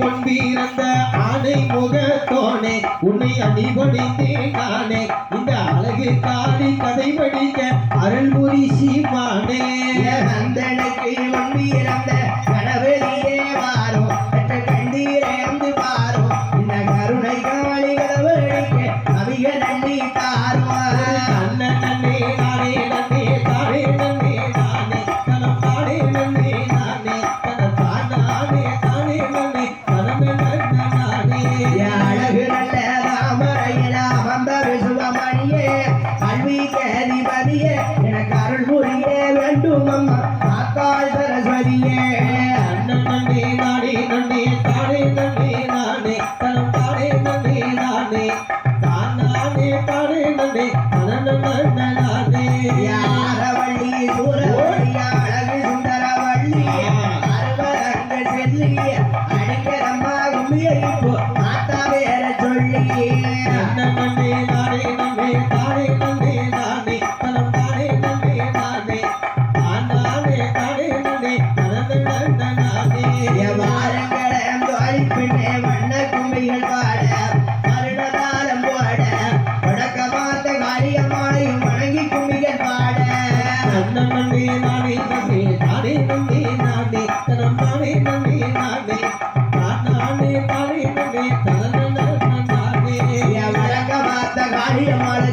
முன்பிறந்த ஆடை முகத்தோனே உன்னை அடிபடித்தேன் நானே இந்த அழகு காடி கதை படிக்க அருள்புரி சீமானே வந்தனுக்கு முன்பிறந்த அறிய எனக்கு அருள் புரிய வேண்டும் அம்மா மாறி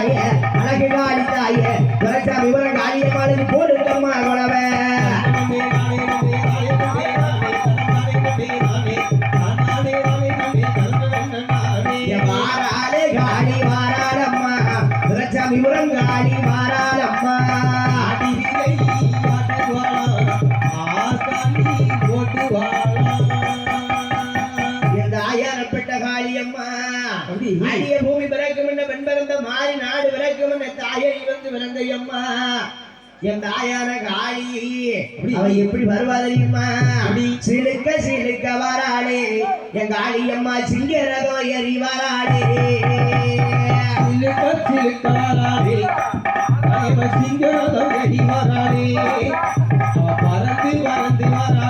தாயே அழகு தாயே. விவரம் என் தாயான காளி அவ எப்படி வருவா தெரியுமா? அப்படி. சிலுக்க சிலுக்க வராளே. என் காளி அம்மா சிங்கிறதோ எரி வராளே. சிலுக்க சிலுக்க வராளே. சிங்கிறதோ எரி வராளே. பறந்து பறந்து வரா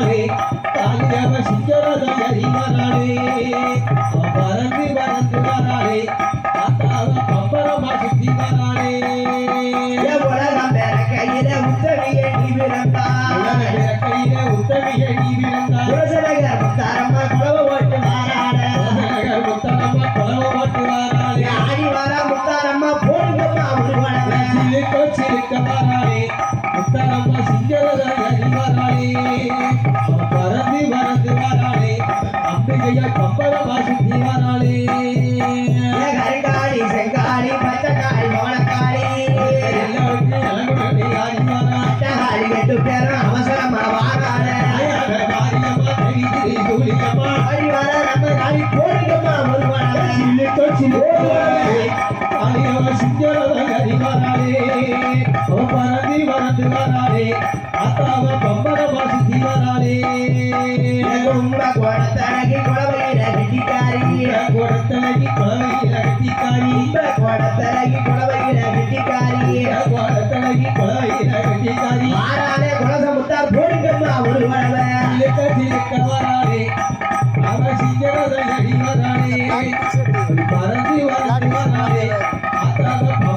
ಕೊಡತಲಗಿ ಕೊಡವೈರ ಗಟ್ಟಿಕಾರಿ ಕೊಡತಲಗಿ ಕೊಡವೈರ ಗಟ್ಟಿಕಾರಿ காட்டுங்க